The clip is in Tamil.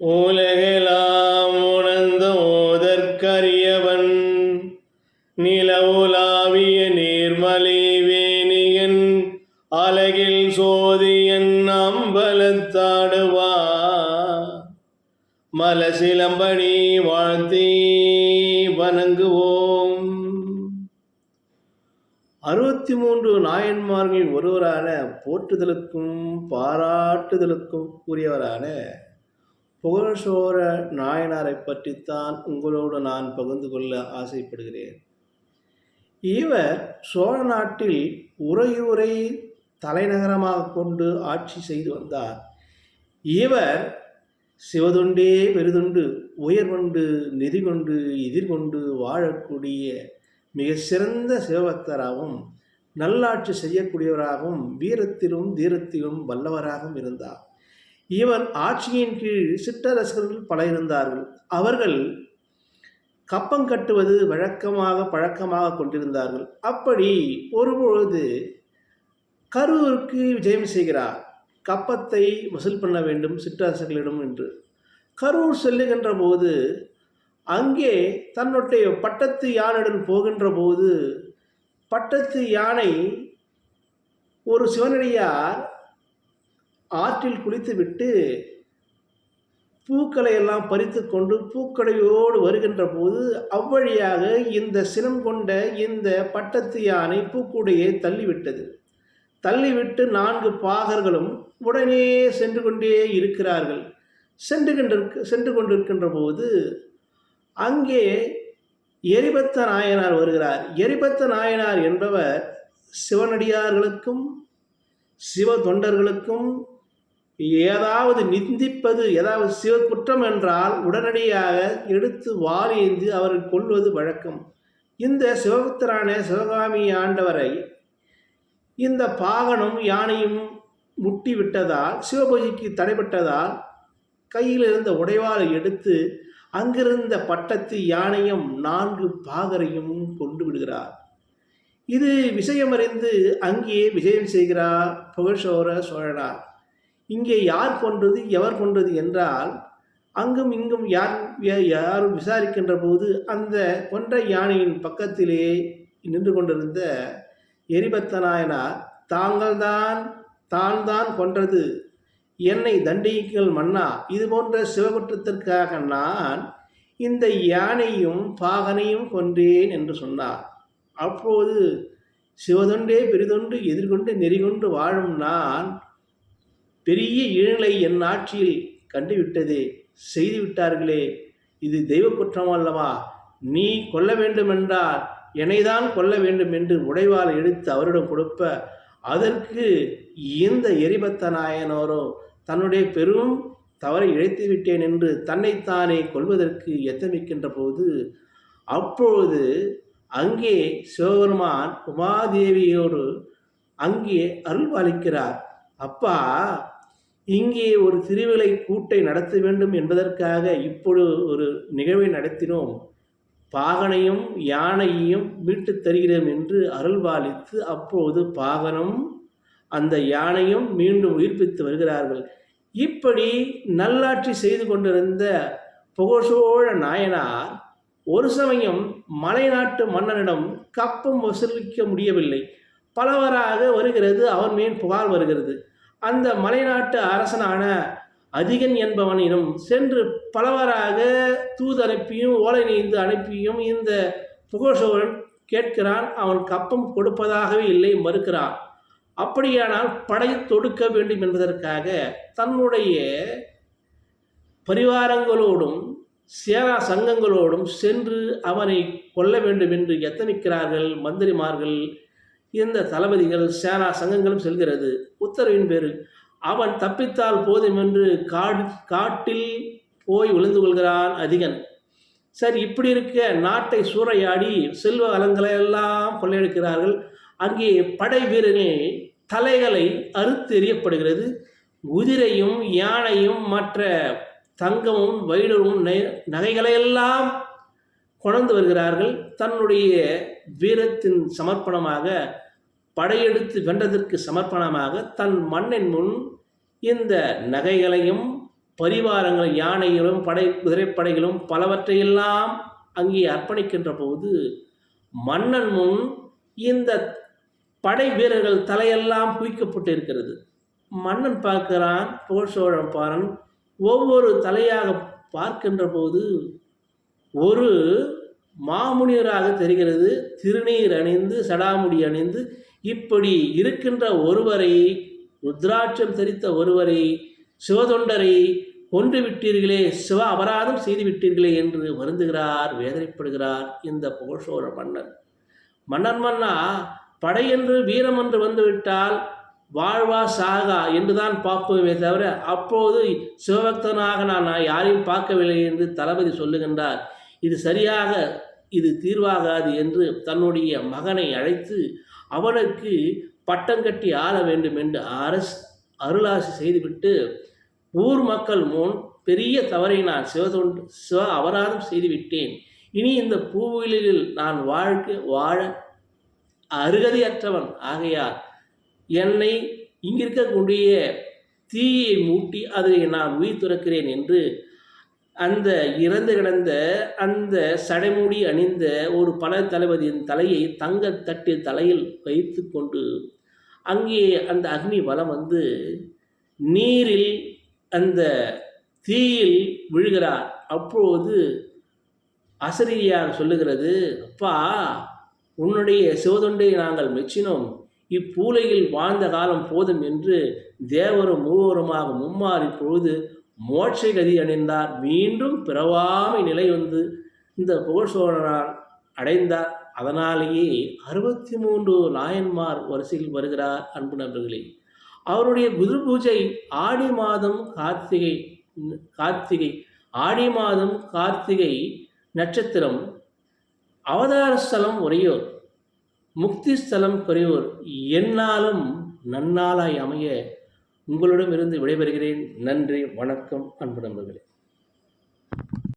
உலகெலாம் உணர்ந்த ஓதற்கரியவன் நிலவுலாவிய நீர்மலி வேணியன் அலகில் சோதியன் அம்பலத்தாடுவா மலசிலம்படி வாழ்த்தி வணங்குவோம். அறுபத்தி மூன்று நாயன்மார்களில் ஒருவரான போற்றுதலுக்கும் பாராட்டுதலுக்கும் கூறியவரான புகழ்சோர நாயனாரை பற்றித்தான் உங்களோடு நான் பகிர்ந்து கொள்ள ஆசைப்படுகிறேன். இவர் சோழ நாட்டில் உறையூரை தலைநகரமாக கொண்டு ஆட்சி செய்து வந்தார். இவர் சிவதுண்டே பெரிதுண்டு உயர்கொண்டு நிதி கொண்டு எதிர்கொண்டு வாழக்கூடிய மிக சிறந்த சிவபக்தராகவும் நல்லாட்சி செய்யக்கூடியவராகவும் வீரத்திலும் தீரத்திலும் வல்லவராகவும் இருந்தார். இவன் ஆட்சியின் கீழ் சிற்றரசர்கள் பல இருந்தார்கள் அவர்கள் கப்பம் கட்டுவது வழக்கமாக பழக்கமாக கொண்டிருந்தார்கள். அப்படி ஒருபொழுது கரூருக்கு விஜயம் செய்கிறார். கப்பத்தை வசூல் பண்ண வேண்டும் சிற்றரசர்களிடம் என்று. கரூர் செல்லுகின்ற போது அங்கே தன்னுடைய பட்டத்து யானையுடன் போகின்ற போது பட்டத்து யானை ஒரு சிவனடியார் ஆற்றில் குளித்துவிட்டு பூக்களை எல்லாம் பறித்து கொண்டு பூக்கடையோடு வருகின்ற போது அவ்வழியாக இந்த சினம் கொண்ட இந்த பட்டத்து யானை பூக்கூடையை தள்ளிவிட்டது. தள்ளிவிட்டு நான்கு பாகர்களும் உடனே சென்று கொண்டே இருக்கிறார்கள். சென்று கொண்டிருக்க சென்று கொண்டிருக்கின்ற போது அங்கே எரிபத்த நாயனார் வருகிறார். எரிபத்த நாயனார் என்பவர் சிவனடியார்களுக்கும் சிவ தொண்டர்களுக்கும் ஏதாவது நிந்திப்பது ஏதாவது சிவ குற்றம் என்றால் உடனடியாக எடுத்து வாரியந்து அவர்கள் கொள்வது வழக்கம். இந்த சிவபுத்திரான சிவகாமி ஆண்டவரை இந்த பாகனும் யானையும் முட்டி விட்டதால் சிவபூஜைக்கு தடைபட்டதால் கையில் இருந்த உடைவாளை எடுத்து அங்கிருந்த பட்டத்து யானையும் நான்கு பாகரையும் கொண்டு விடுகிறார். இது விஷயமறிந்து அங்கே விஜயம் செய்கிறார் புகழ்சோர சோழனார். இங்கே யார் கொன்றது எவர் கொன்றது என்றால் அங்கும் இங்கும் யார் யாரும் விசாரிக்கின்ற போது அந்த கொன்ற யானையின் பக்கத்திலே நின்று கொண்டிருந்த எரிபத்த நாயனார் தாங்கள்தான் தான் தான் கொன்றது. என்னை தண்டியுங்கள் மன்னா. இது போன்ற சிவகுற்றத்திற்காக நான் இந்த யானையும் பாகனையும் கொன்றேன் என்று சொன்னார். அப்போது சிவதொண்டே பெரிதொன்று எதிர்கொண்டு நெறிகொண்டு வாழும் நான் பெரிய இழலை என் ஆட்சியில் கண்டுவிட்டதே. செய்து விட்டார்களே இது தெய்வ குற்றம் அல்லவா? நீ கொல்ல வேண்டுமென்றால் என்னைதான் கொல்ல வேண்டும் என்று உடைவாள் எடுத்து அவரிடம் கொடுப்ப. அதற்கு இந்த எரிபத்த நாயனோரோ தன்னுடைய பெரும் தவறை இழைத்து விட்டேன் என்று தன்னைத்தானே கொள்வதற்கு எத்தமிக்கின்ற போது அப்பொழுது அங்கே சிவபெருமான் உமாதேவியோடு அங்கே அருள்பாலிக்கிறார். அப்பா இங்கே ஒரு திருவிழை கூட்டை நடத்த வேண்டும் என்பதற்காக இப்பொழுது ஒரு நிகழ்வை நடத்தினோம். பாகனையும் யானையையும் மீட்டு தருகிறோம் என்று அருள்பாலித்து அப்போது பாகனும் அந்த யானையும் மீண்டும் உயிர்ப்பித்து வருகிறார்கள். இப்படி நல்லாட்சி செய்து கொண்டிருந்த புகழசோழ நாயனார் ஒரு சமயம் மலைநாட்டு மன்னனிடம் கப்பம் வசூலிக்க முடியவில்லை. பலவராக வருகிறது அவன் மேல் புகார் வருகிறது. அந்த மலைநாட்டு அரசனான அதிகன் என்பவனிடம் சென்று பலவராக தூது அனுப்பியும் ஓலை நீந்து அனுப்பியும் இந்த புகழ்சோழன் கேட்கிறான் அவன் கப்பம் கொடுப்பதாகவே இல்லை மறுக்கிறான். அப்படியானால் படை தொடுக்க வேண்டும் என்பதற்காக தன்னுடைய பரிவாரங்களோடும் சேனா சங்கங்களோடும் சென்று அவனை கொல்ல வேண்டும் என்று எத்தனிக்கிறார்கள் மந்திரிமார்கள் இந்த தளபதிகள் சேனா சங்கங்களும் செல்கிறது. உத்தரவின் பேரில் அவன் தப்பித்தால் போதும் என்று காடு காட்டில் போய் விழுந்து கொள்கிறான் அதிகன். சரி இப்படி இருக்க நாட்டை சூறையாடி செல்வ வளங்களை எல்லாம் கொள்ளையடிக்கிறார்கள். அங்கே படை வீரரின் தலைகளை அறுத்து எறியப்படுகிறது. குதிரையும் யானையும் மற்ற தங்கமும் வைடரும் நகைகளையெல்லாம் கொணர்ந்து வருகிறார்கள். தன்னுடைய வீரத்தின் சமர்ப்பணமாக படையெடுத்து வென்றதற்கு சமர்ப்பணமாக தன் மண்ணின் முன் இந்த நகைகளையும் பரிவாரங்கள் யானைகளும் படை குதிரைப்படைகளும் பலவற்றையெல்லாம் அங்கே அர்ப்பணிக்கின்ற போது மன்னன் முன் இந்த படை வீரர்கள் தலையெல்லாம் குவிக்கப்பட்டு இருக்கிறது மன்னன் பார்க்கிறான் புகழ் சோழன் பாரன் ஒவ்வொரு தலையாக பார்க்கின்ற போது ஒரு மாமுனிவராக தெரிகிறது திருநீர் அணிந்து சடாமுடி அணிந்து இப்படி இருக்கின்ற ஒருவரை ருத்ராட்சம் தரித்த ஒருவரை சிவதொண்டரை கொன்று விட்டீர்களே சிவ அபராதம் செய்து விட்டீர்களே என்று வருந்துகிறார் வேதனைப்படுகிறார் இந்த புகழ்சோழ மன்னன். மன்னர் மன்னா படை என்று வீரம் என்று வந்துவிட்டால் வாழ்வா சாகா என்றுதான் பார்ப்போமே தவிர அப்போது சிவபக்தனாக நான் யாரையும் பார்க்கவில்லை என்று தளபதி சொல்லுகின்றார். இது சரியாக இது தீர்வாகாது என்று தன்னுடைய மகனை அழைத்து அவனுக்கு பட்டம் கட்டி ஆள வேண்டும் என்று அரசு அருளாசி செய்துவிட்டு ஊர் மக்கள் முன் பெரிய தவறை நான் சிவதொண்டு சிவ அபராதம் செய்துவிட்டேன். இனி இந்த பூவிலில் நான் வாழ்க்கை வாழ அருகதையற்றவன். ஆகையால் என்னை இங்கிருக்கக்கூடிய தீயை மூட்டி அதை நான் உயிர் துறக்கிறேன் என்று அந்த இறந்து கிடந்த அந்த சடைமுடி அணிந்த ஒரு பல தளபதியின் தலையை தங்க தட்டில் தலையில் வைத்து கொண்டு அங்கே அந்த அக்னி வலம் வந்து நீரில் அந்த தீயில் விழுகிறார். அப்போது அசரீரியாக சொல்லுகிறது அப்பா உன்னுடைய சிவதொண்டை நாங்கள் மெச்சினோம். இப்பூலையில் வாழ்ந்த காலம் போதும் என்று தேவரும் மூவருமாக மும்மாறி பொழுது மோட்ச கதி அடைந்தார். மீண்டும் பிறவாமை நிலை வந்து இந்த புகழ் சோழனால் அடைந்தார். அதனாலேயே அறுபத்தி மூன்று நாயன்மார் வரிசையில் வருகிறார் அன்பு நண்பர்களே. அவருடைய குரு பூஜை ஆடி மாதம் கார்த்திகை கார்த்திகை ஆடி மாதம் கார்த்திகை நட்சத்திரம் அவதார ஸ்தலம் உரையோர் முக்தி ஸ்தலம் குறையோர் என்னாலும் நன்னாளாய் அமைய உங்களிடம் இருந்து விடைபெறுகிறேன். நன்றி வணக்கம் அன்பு நண்பர்களே.